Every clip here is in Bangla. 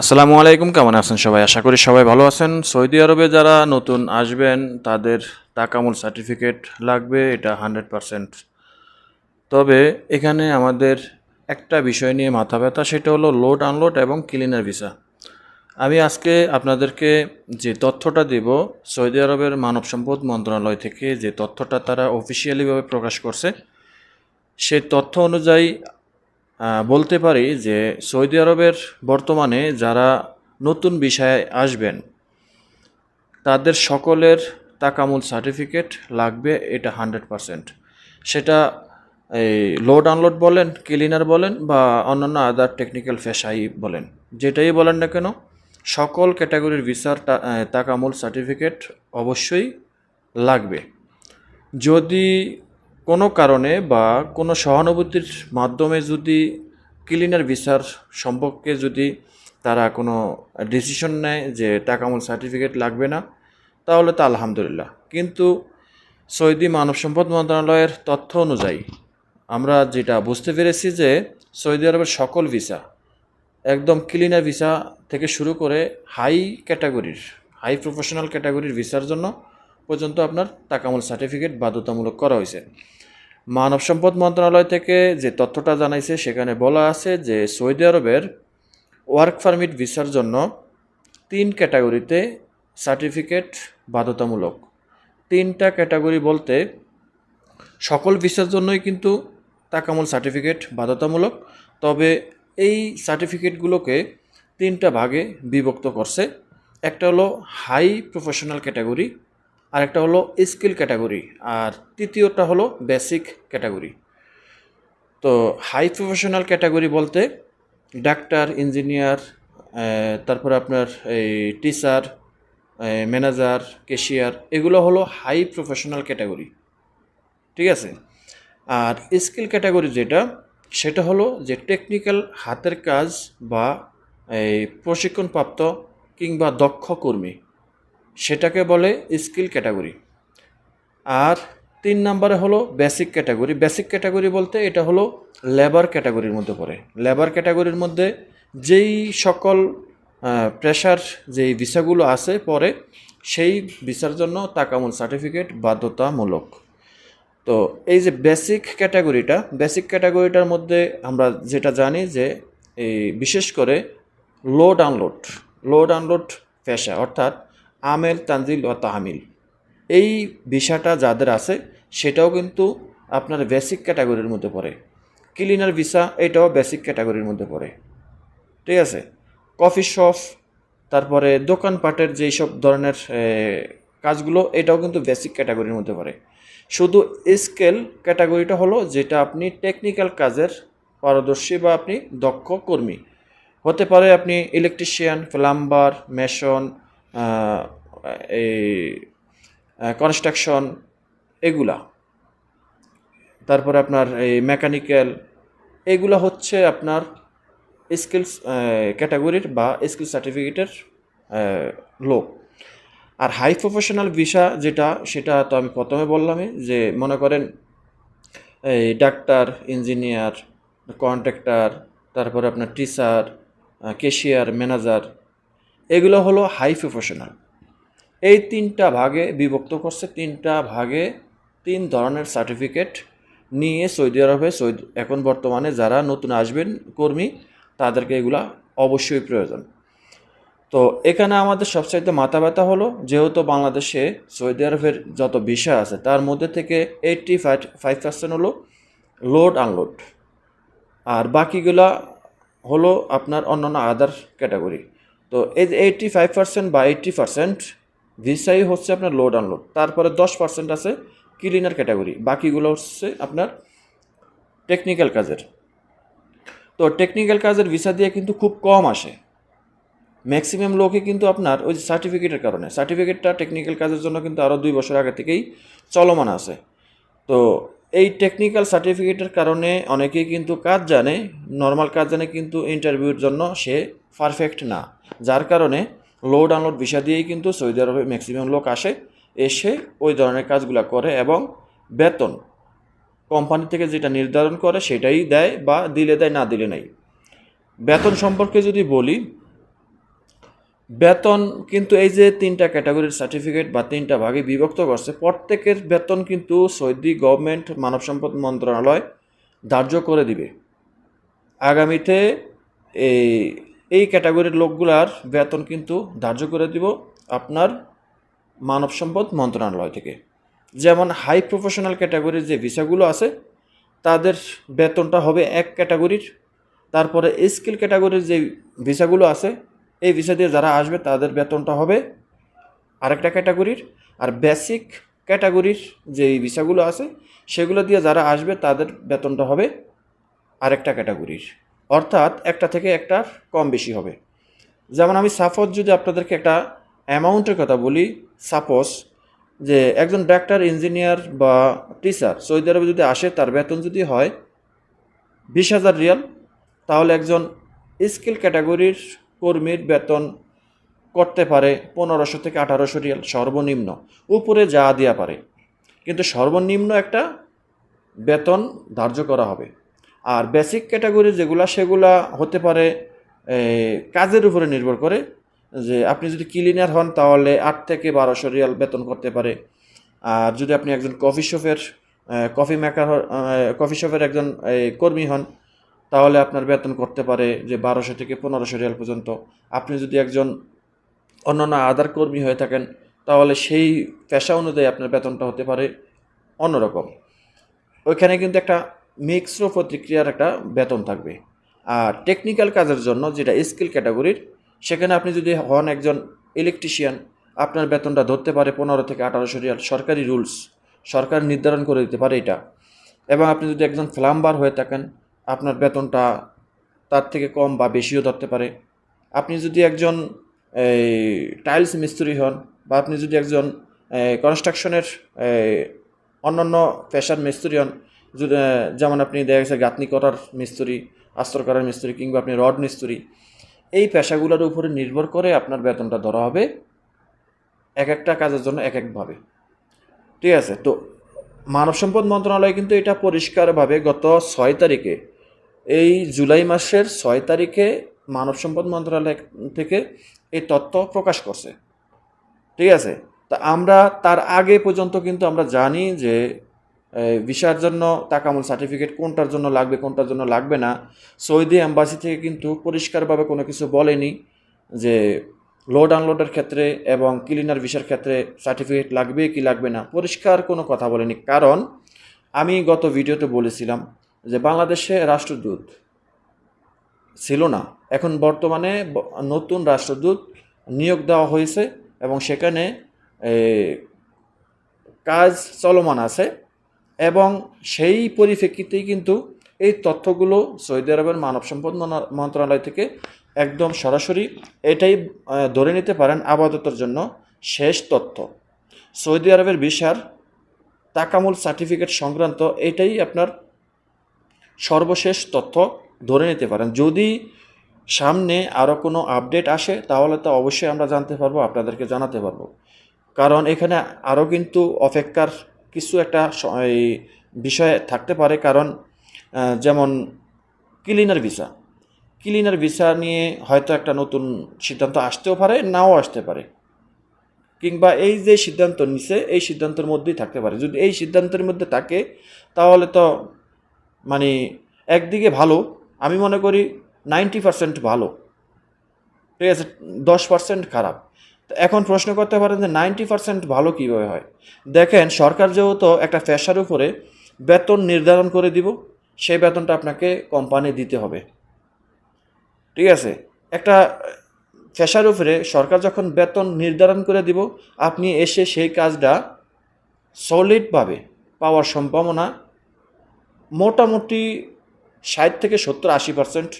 আসসালামু আলাইকুম, কেমন আছেন সবাই? আশা করি সবাই ভালো আছেন। সৌদি আরবে যারা নতুন আসবেন, তাদের তাকামুল সার্টিফিকেট লাগবে, এটা হান্ড্রেড পারসেন্ট। তবে এখানে আমাদের একটা বিষয় নিয়ে মাথা ব্যথা, সেটা হলো লোড আনলোড এবং ক্লিনার ভিসা। আমি আজকে আপনাদেরকে যে তথ্যটা দিব, সৌদি আরবের মানব সম্পদ মন্ত্রণালয় থেকে যে তথ্যটা তারা অফিসিয়ালিভাবে প্রকাশ করছে, সেই তথ্য অনুযায়ী বলতে পারি যে সৌদি আরবের বর্তমানে যারা নতুন বিষয়ে আসবেন, তাদের সকলের তাকামুল সার্টিফিকেট লাগবে এটা হান্ড্রেড পারসেন্ট। সেটা এই লোড আনলোড বলেন ক্লিনার বলেন বা অন্যান্য আদার টেকনিক্যাল ফেসাই বলেন, যেটাই বলেন না কেন, সকল ক্যাটাগরির ভিসার তাকামুল সার্টিফিকেট অবশ্যই লাগবে। যদি কোনো কারণে বা কোনো সহানুভূতির মাধ্যমে যদি ক্লিনার ভিসার সম্পর্কে যদি তারা কোনো ডিসিশন নেয় যে টাকামূল সার্টিফিকেট লাগবে না, তাহলে তো আলহামদুলিল্লাহ। কিন্তু সৌদি মানব সম্পদ মন্ত্রণালয়ের তথ্য অনুযায়ী আমরা যেটা বুঝতে পেরেছি যে সৌদি আরবের সকল ভিসা একদম ক্লিনার ভিসা থেকে শুরু করে হাই ক্যাটাগরির হাই প্রফেশনাল ক্যাটাগরির ভিসার জন্য পর্যন্ত আপনার তাকামুল সার্টিফিকেট বাধ্যতামূলক করা হয়েছে। মানব সম্পদ মন্ত্রণালয় থেকে যে তথ্যটা জানাইছে, সেখানে বলা আছে যে সৌদি আরবের ওয়ার্ক পারমিট ভিসার জন্য তিন ক্যাটাগরিতে সার্টিফিকেট বাধ্যতামূলক। তিনটা ক্যাটাগরি বলতে সকল ভিসার জন্যই কিন্তু তাকামুল সার্টিফিকেট বাধ্যতামূলক, তবে এই সার্টিফিকেটগুলোকে তিনটা ভাগে বিভক্ত করছে। একটা হলো হাই প্রফেশনাল ক্যাটাগরি আর একটা হলো স্কিল ক্যাটাগরি, আর তৃতীয়টা হলো বেসিক ক্যাটাগরি। তো হাই প্রফেশনাল ক্যাটাগরি বলতে ডাক্তার, ইঞ্জিনিয়ার তারপরে আপনার এই টিচার ম্যানেজার কেশিয়ার এগুলো হলো হাই প্রফেশনাল ক্যাটাগরি। ঠিক আছে? আর স্কিল ক্যাটাগরি যেটা, সেটা হলো যে টেকনিক্যাল হাতের কাজ বা এই প্রশিক্ষণপ্রাপ্ত কিংবা দক্ষ কর্মী। সেটাকে বলে স্কিল ক্যাটাগরি। আর তিন নম্বরে হলো বেসিক ক্যাটাগরি। বেসিক ক্যাটাগরি বলতে এটা হলো লেবার ক্যাটাগরির মধ্যে পড়ে। লেবার ক্যাটাগরির মধ্যে যেই সকল প্রেশার যেই ভিসাগুলো আছে পরে সেই ভিসার জন্য তাকামুল সার্টিফিকেট বাধ্যতামূলক। তো এই যে বেসিক ক্যাটাগরিটা, বেসিক ক্যাটাগরিটার মধ্যে আমরা যেটা জানি যে এই বিশেষ করে লোড আনলোড লোড আনলোড পেশা অর্থাৎ আমেল, তানজিল ও তাহমিল। এই ভিসাটা যাদের আছে, সেটাও কিন্তু আপনার বেসিক ক্যাটাগরির মধ্যে পড়ে। ক্লিনার ভিসা এটাও বেসিক ক্যাটাগরির মধ্যে পড়ে। ঠিক আছে? কফি শপ তারপরে দোকানপাটের যেই সব ধরনের কাজগুলো, এটাও কিন্তু বেসিক ক্যাটাগরির মধ্যে পড়ে। শুধু স্কেল ক্যাটাগরিটা হলো যেটা আপনি টেকনিক্যাল কাজের পারদর্শী বা আপনি দক্ষ কর্মী। হতে পারে আপনি ইলেকট্রিশিয়ান প্লাম্বার মেশন এই কনস্ট্রাকশন এগুলা। তারপরে আপনার এই মেকানিক্যাল এগুলো হচ্ছে আপনার স্কিলস ক্যাটাগরির বা স্কিল সার্টিফিকেটের লোক। আর হাই প্রফেশনাল ভিসা যেটা, সেটা তো আমি প্রথমে বললামই যে মনে করেন এই ডাক্তার ইঞ্জিনিয়ার কন্ট্রাক্টর তারপরে আপনার টিচার কেশিয়ার ম্যানেজার এগুলো হলো হাই প্রফেশনাল এই তিনটা ভাগে বিভক্ত করছে, তিনটা ভাগে তিন ধরনের সার্টিফিকেট নিয়ে সৌদি আরবে, সৌদি এখন বর্তমানে যারা নতুন আসবেন কর্মী, তাদেরকে এগুলা অবশ্যই প্রয়োজন। তো এখানে আমাদের সবচাইতে মাথা ব্যথা হলো, যেহেতু বাংলাদেশে সৌদি আরবের যত বিষয় আছে, তার মধ্যে থেকে এইটটি ফাইভ ফাইভ পার্সেন্ট হলো লোড আনলোড আর বাকিগুলা হলো আপনার অন্যান্য আদার ক্যাটাগরি তো এই এইটটি ফাইভ পার্সেন্ট বা এইটটি পার্সেন্ট ভিসাই হচ্ছে আপনার লোড আনলোড তারপরে দশ পার্সেন্ট আছে ক্লিনার ক্যাটাগরি বাকিগুলো হচ্ছে আপনার টেকনিক্যাল কাজের। তো টেকনিক্যাল কাজের ভিসা দিয়ে কিন্তু খুব কম আসে। ম্যাক্সিমাম লোকই কিন্তু আপনার ওই সার্টিফিকেটের কারণে। সার্টিফিকেটটা টেকনিক্যাল কাজের জন্য কিন্তু আরও দুই বছর আগে থেকেই চলমান আছে। তো এই টেকনিক্যাল সার্টিফিকেটের কারণে অনেকেই কিন্তু কাজ জানে নর্মাল কাজ জানে, কিন্তু ইন্টারভিউর জন্য সে পারফেক্ট না। যার কারণে লোড আনলোড ভিসা দিয়েই কিন্তু সৌদি আরবে ম্যাক্সিমাম লোক আসে, এসে ওই ধরনের কাজগুলো করে এবং বেতন কোম্পানি থেকে যেটা নির্ধারণ করে সেটাই দেয় বা দিলে দেয়, না দিলে নাই। বেতন সম্পর্কে যদি বলি, বেতন কিন্তু এই যে তিনটা ক্যাটাগরির সার্টিফিকেট বা তিনটা ভাগে বিভক্ত করছে, প্রত্যেকের বেতন কিন্তু সৌদি গভর্নমেন্ট মানব সম্পদ মন্ত্রণালয় ধার্য করে দিবে। আগামীতে এই এই ক্যাটাগরির লোকগুলার বেতন কিন্তু ধার্য করে দিব আপনার মানব সম্পদ মন্ত্রণালয় থেকে। যেমন হাই প্রফেশনাল ক্যাটাগরির যে ভিসাগুলো আছে, তাদের বেতনটা হবে এক ক্যাটাগরির। তারপরে স্কিল ক্যাটাগরির যে ভিসাগুলো আছে, এই ভিসা দিয়ে যারা আসবে তাদের বেতনটা হবে আরেকটা ক্যাটাগরির। আর বেসিক ক্যাটাগরির যে ভিসাগুলো আছে, সেগুলো দিয়ে যারা আসবে তাদের বেতনটা হবে আরেকটা ক্যাটাগরির। অর্থাৎ একটা থেকে একটা কম বেশি হবে। যেমন আমি সাপোজ যদি আপনাদেরকে একটা অ্যামাউন্টের কথা বলি সাপোজ যে একজন ডাক্তার ইঞ্জিনিয়ার বা টিচার সৌদি আরবে যদি আসে, তার বেতন যদি হয় বিশ হাজার রিয়াল, তাহলে একজন স্কিল ক্যাটাগরির কর্মীর বেতন করতে পারে পনেরোশো থেকে আঠারোশো রিয়াল সর্বনিম্ন। উপরে যা দেওয়া পারে। কিন্তু সর্বনিম্ন একটা বেতন ধার্য করা হবে। আর বেসিক ক্যাটাগরি যেগুলা, সেগুলা হতে পারে কাজের উপরে নির্ভর করে। যে আপনি যদি ক্লিনার হন, তাহলে আট থেকে বারোশো রিয়াল বেতন করতে পারে। আর যদি আপনি একজন কফি শপের কফি মেকার কফি শপের একজন কর্মী হন, তাহলে আপনার বেতন করতে পারে যে বারোশো থেকে পনেরোশো রিয়াল পর্যন্ত। আপনি যদি একজন অন্যান্য আদার কর্মী হয়ে থাকেন, তাহলে সেই পেশা অনুযায়ী আপনার বেতনটা হতে পারে অন্যরকম। ওইখানে কিন্তু একটা মিক্সড প্রতিক্রিয়ার একটা বেতন থাকবে। আর টেকনিক্যাল কাজের জন্য যেটা স্কিল ক্যাটাগরির সেখানে আপনি যদি হন একজন ইলেকট্রিশিয়ান আপনার বেতনটা ধরতে পারে পনেরো থেকে আঠারোশো রিয়াল। সরকারি রুলস সরকার নির্ধারণ করে দিতে পারে এটা। এবং আপনি যদি একজন প্লাম্বার হয়ে থাকেন, আপনার বেতনটা তার থেকে কম বা বেশিও ধরতে পারে। আপনি যদি একজন টাইলস মিস্ত্রি হন বা আপনি যদি একজন কনস্ট্রাকশনের অন্যান্য পেশার মিস্ত্রি হন যেমন আপনি দেখা গেছে গাঁথনি করার মিস্ত্রি, আস্তর করার মিস্ত্রি কিংবা আপনি রড মিস্ত্রি, এই পেশাগুলোর উপরে নির্ভর করে আপনার বেতনটা ধরা হবে এক একটা কাজের জন্য এক একভাবে। ঠিক আছে? তো মানব সম্পদ মন্ত্রণালয় কিন্তু এটা পরিষ্কারভাবে গত ছয় তারিখে, এই জুলাই মাসের ছয় তারিখে মানব সম্পদ মন্ত্রণালয় থেকে এই তথ্য প্রকাশ করছে। ঠিক আছে? তা আমরা তার আগে পর্যন্ত কিন্তু আমরা জানি যে ভিসার জন্য তাকামুল সার্টিফিকেট কোনটার জন্য লাগবে, কোনটার জন্য লাগবে না। সৌদি অ্যাম্বাসি থেকে কিন্তু পরিষ্কারভাবে কোনো কিছু বলেনি যে লোড আনলোডের ক্ষেত্রে এবং ক্লিনার ভিসার ক্ষেত্রে সার্টিফিকেট লাগবে কি লাগবে না। পরিষ্কার কোনো কথা বলেনি। কারণ আমি গত ভিডিওতে বলেছিলাম যে বাংলাদেশে রাষ্ট্রদূত ছিল না। এখন বর্তমানে নতুন রাষ্ট্রদূত নিয়োগ দেওয়া হয়েছে এবং সেখানে কাজ চলমান আছে। এবং সেই পরিপ্রেক্ষিতেই কিন্তু এই তথ্যগুলো সৌদি আরবের মানব সম্পদ মনা- মন্ত্রণালয় থেকে একদম সরাসরি এটাই ধরে নিতে পারেন আপাততের জন্য শেষ তথ্য। সৌদি আরবের ভিসার তাকামুল সার্টিফিকেট সংক্রান্ত এটাই আপনার সর্বশেষ তথ্য ধরে নিতে পারেন। যদি সামনে আরও কোনো আপডেট আসে, তাহলে তো অবশ্যই আমরা জানতে পারব, আপনাদেরকে জানাতে পারব। কারণ এখানে আরও কিন্তু অপেক্ষার কিছু একটা বিষয় থাকতে পারে, কারণ যেমন ক্লিনার ভিসা ক্লিনার ভিসা নিয়ে হয়তো একটা নতুন সিদ্ধান্ত আসতেও পারে, নাও আসতে পারে। কিংবা এই যে সিদ্ধান্ত নিছে, এই সিদ্ধান্তের মধ্যেই থাকতে পারে। যদি এই সিদ্ধান্তের মধ্যে থাকে, তাহলে তো মানে একদিকে ভালো, আমি মনে করি নাইনটি পার্সেন্ট ভালো। ঠিক আছে, দশ পার্সেন্ট খারাপ। এখন প্রশ্ন করতে পারেন যে নাইনটি পার্সেন্ট ভালো কীভাবে হয়? দেখেন, সরকার যেহেতু একটা পেশার উপরে বেতন নির্ধারণ করে দিব, সেই বেতনটা আপনাকে কোম্পানি দিতে হবে। ঠিক আছে? একটা পেশার উপরে সরকার যখন বেতন নির্ধারণ করে দিব, আপনি এসে সেই কাজটা সলিডভাবে পাওয়ার সম্ভাবনা মোটামুটি ষাট থেকে সত্তর আশি পার্সেন্ট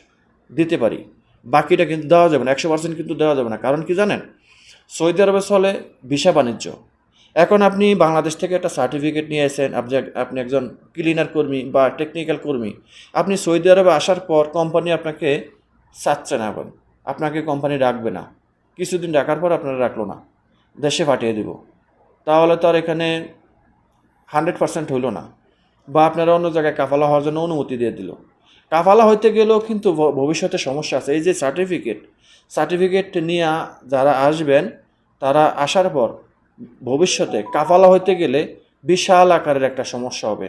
দিতে পারি। বাকিটা কিন্তু দেওয়া যাবে না, একশো পার্সেন্ট কিন্তু দেওয়া যাবে না। কারণ কি জানেন? সৌদি আরবে চলে, ভিসা বাণিজ্য। এখন আপনি বাংলাদেশ থেকে একটা সার্টিফিকেট নিয়ে এসেন আপনি আপনি একজন ক্লিনার কর্মী বা টেকনিক্যাল কর্মী। আপনি সৌদি আরবে আসার পর কোম্পানি আপনাকে চাচ্ছে না এখন আপনাকে কোম্পানি রাখবে না। কিছুদিন রাখার পর আপনারা রাখল না। দেশে পাঠিয়ে দিব। তাহলে তো আর এখানে হান্ড্রেড পার্সেন্ট হইল না। বা আপনারা অন্য জায়গায় কাফালা হওয়ার জন্য অনুমতি দিয়ে দিল। কাফালা হইতে গেলেও কিন্তু ভবিষ্যতে সমস্যা আছে। এই যে সার্টিফিকেট সার্টিফিকেট নিয়ে যারা আসবেন, তারা আসার পর ভবিষ্যতে কাফালা হইতে গেলে বিশাল আকারের একটা সমস্যা হবে।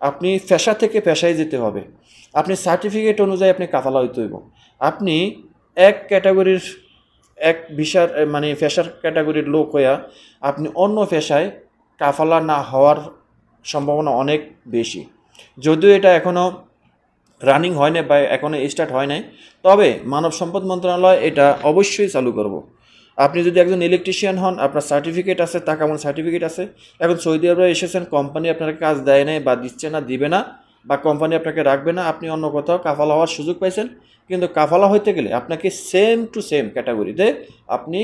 আপনি পেশা থেকে পেশায় যেতে হবে। আপনি সার্টিফিকেট অনুযায়ী আপনি কাফালা হইতে হইব। আপনি এক ক্যাটাগরির, এক ভিসার মানে পেশার ক্যাটাগরির লোক হইয়া আপনি অন্য পেশায় কাফালা না হওয়ার সম্ভাবনা অনেক বেশি। যদিও এটা এখনও রানিং হয় না বা এখনও স্টার্ট হয় নাই, তবে মানব সম্পদ মন্ত্রণালয় এটা অবশ্যই চালু করব। আপনি যদি একজন ইলেকট্রিশিয়ান হন, আপনার সার্টিফিকেট আছে তা কেমন সার্টিফিকেট আছে, এখন সৌদি আরবে এসেছেন কোম্পানি আপনাকে কাজ দেয় নাই বা দিচ্ছে না, দিবে না, বা কোম্পানি আপনাকে রাখবে না, আপনি অন্য কোথাও কাফালা হওয়ার সুযোগ পাইছেন, কিন্তু কাফালা হইতে গেলে আপনাকে সেম টু সেম ক্যাটাগরিতে আপনি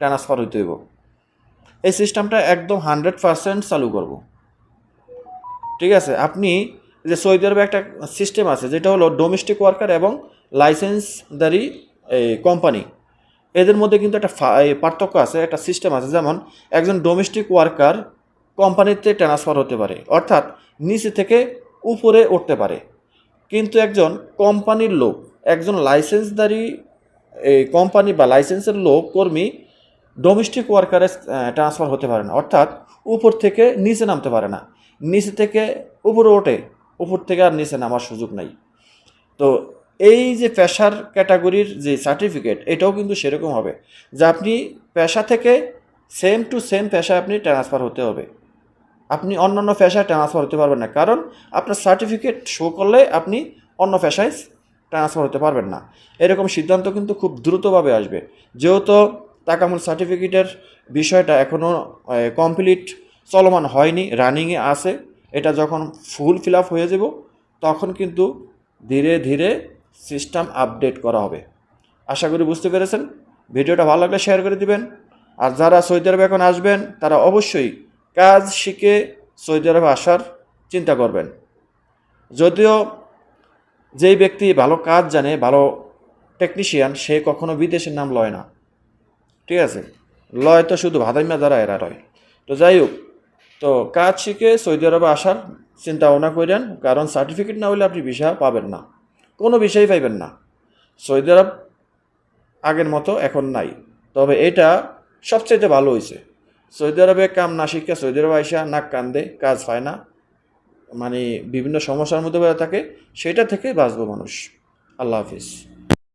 ট্রান্সফার হইতে হইব। এই সিস্টেমটা একদম হান্ড্রেড পারসেন্ট চালু করব। ঠিক আছে, আপনি যে সৌদি আরবে একটা সিস্টেম আছে, যেটা হলো ডোমেস্টিক ওয়ার্কার এবং লাইসেন্সদারি কোম্পানি এদের মধ্যে কিন্তু একটা পার্থক্য আছে, একটা সিস্টেম আছে। যেমন, একজন ডোমেস্টিক ওয়ার্কার কোম্পানিতে ট্রান্সফার হতে পারে, অর্থাৎ নিচে থেকে উপরে উঠতে পারে। কিন্তু একজন কোম্পানির লোক, একজন লাইসেন্সদারি এই কোম্পানি বা লাইসেন্সের লোক, কর্মী ডোমেস্টিক ওয়ার্কারে ট্রান্সফার হতে পারে না, অর্থাৎ উপর থেকে নিচে নামতে পারে না। নিচে থেকে উপরে ওঠে উপর থেকে আর নিচে নামার সুযোগ নাই। তো এই যে পেশার ক্যাটাগরির যে সার্টিফিকেট, এটাও কিন্তু সেরকম হবে যে আপনি পেশা থেকে সেম টু সেম পেশায় আপনি ট্রান্সফার হতে হবে। আপনি অন্যান্য পেশায় ট্রান্সফার হতে পারবেন না। কারণ আপনার সার্টিফিকেট শো করলে আপনি অন্য পেশায় ট্রান্সফার হতে পারবেন না। এরকম সিদ্ধান্ত কিন্তু খুব দ্রুতভাবে আসবে। যেহেতু তাকামুল সার্টিফিকেটের বিষয়টা এখনও কমপ্লিট চলমান হয়নি রানিংয়ে আছে। এটা যখন ফুল ফিল আপ হয়ে যাব, তখন কিন্তু ধীরে ধীরে সিস্টেম আপডেট করা হবে। আশা করি বুঝতে পেরেছেন? ভিডিওটা ভালো লাগলে শেয়ার করে দিবেন। আর যারা সৌদি আরবে এখন আসবেন, তারা অবশ্যই কাজ শিখে সৌদি আরবে আসার চিন্তা করবেন। যদিও যেই ব্যক্তি ভালো কাজ জানে, ভালো টেকনিশিয়ান সে কখনো বিদেশের নাম লয় না। ঠিক আছে? লয় তো শুধু ভাদাইমা যারা এরা রয় তো যাই হোক তো কাজ শিখে সৌদি আরবে আসার চিন্তা ভাবনা করেন কারণ সার্টিফিকেট না হলে আপনি ভিসা পাবেন না। কোনো বিষয়ই পাইবেন না। সৌদি আরব আগের মতো এখন নাই। তবে এটা সবচাইতে ভালো হয়েছে সৌদি আরবে কাম না শিখে সৌদি আরবে আইসা নাক কান্দে, কাজ পায় না। মানে বিভিন্ন সমস্যার মধ্যে বেড়ে থাকে, সেটা থেকে বাঁচবো মানুষ। আল্লাহ হাফিজ।